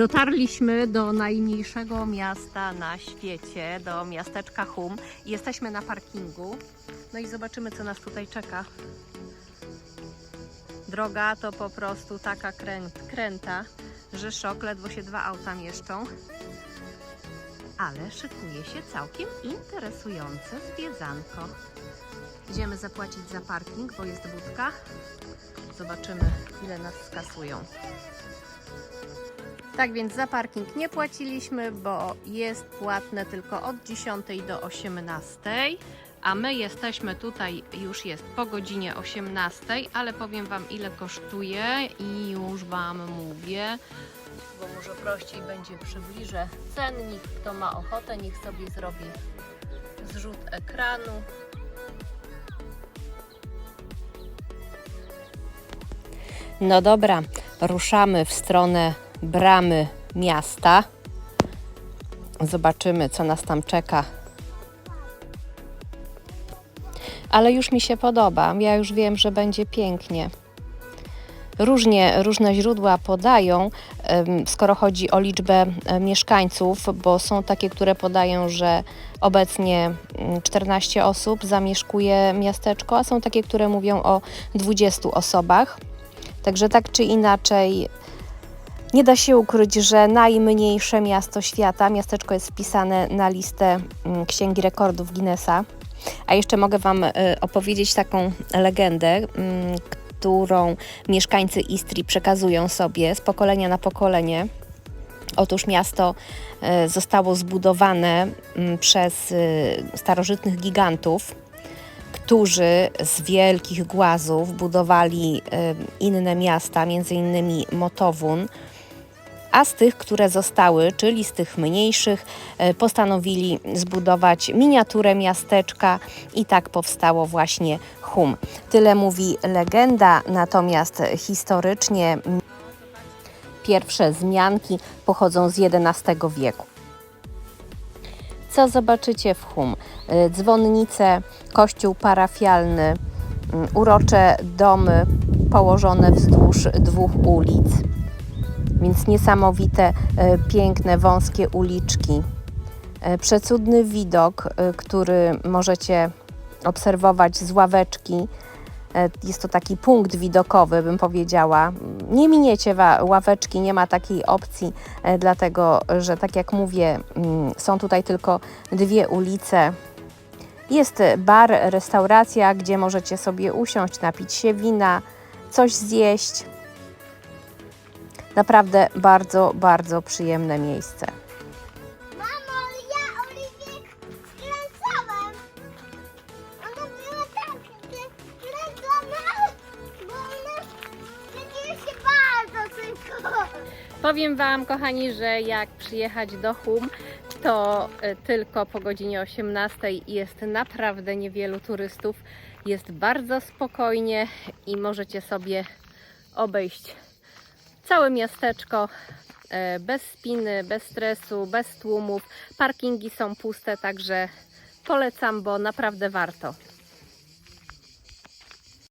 Dotarliśmy do najmniejszego miasta na świecie, do miasteczka Hum. Jesteśmy na parkingu. No i zobaczymy, co nas tutaj czeka. Droga to po prostu taka kręt, kręta, że szok, ledwo się dwa auta mieszczą. Ale szykuje się całkiem interesujące zwiedzanko. Idziemy zapłacić za parking, bo jest budka. Zobaczymy, ile nas skasują. Tak więc za parking nie płaciliśmy, bo jest płatne tylko od 10 do 18. A my jesteśmy tutaj, już jest po godzinie 18, ale powiem Wam ile kosztuje i już Wam mówię, bo może prościej będzie przybliżę cennik. Kto ma ochotę, niech sobie zrobi zrzut ekranu. No dobra, ruszamy w stronę bramy miasta. Zobaczymy, co nas tam czeka. Ale już mi się podoba. Ja już wiem, że będzie pięknie. Różnie, różne źródła podają, skoro chodzi o liczbę mieszkańców, bo są takie, które podają, że obecnie mm, 14 osób zamieszkuje miasteczko, a są takie, które mówią o 20 osobach. Także tak czy inaczej, nie da się ukryć, że najmniejsze miasto świata, miasteczko jest wpisane na listę mm, Księgi Rekordów Guinnessa. A jeszcze mogę Wam y, opowiedzieć taką legendę, mm, którą mieszkańcy Istrii przekazują sobie z pokolenia na pokolenie. Otóż miasto y, zostało zbudowane mm, przez y, starożytnych gigantów, którzy z wielkich głazów budowali inne miasta, między innymi Motowun, a z tych, które zostały, czyli z tych mniejszych, e, postanowili zbudować miniaturę miasteczka i tak powstało właśnie Hum. Tyle mówi legenda, natomiast historycznie pierwsze wzmianki pochodzą z XI wieku. Co zobaczycie w Hum? E, Dzwonnice, kościół parafialny, mm, urocze domy położone wzdłuż dwóch ulic więc niesamowite, e, piękne, wąskie uliczki. E, Przecudny widok, e, który możecie obserwować z ławeczki. Jest to taki punkt widokowy, bym powiedziała. Nie miniecie ławeczki, nie ma takiej opcji, dlatego że, tak jak mówię, mm, są tutaj tylko dwie ulice. Jest bar, restauracja, gdzie możecie sobie usiąść, napić się wina, coś zjeść. Naprawdę bardzo, bardzo przyjemne miejsce. Mamo, ja Oliwię skręcałem. Ona była tak skręcona, bo ona się bardzo szybko. Powiem Wam, kochani, że jak przyjechać do Hum, to e, tylko po godzinie 18 jest naprawdę niewielu turystów. Jest bardzo spokojnie i możecie sobie obejść całe miasteczko e, bez spiny, bez stresu, bez tłumów. Parkingi są puste, także polecam, bo naprawdę warto.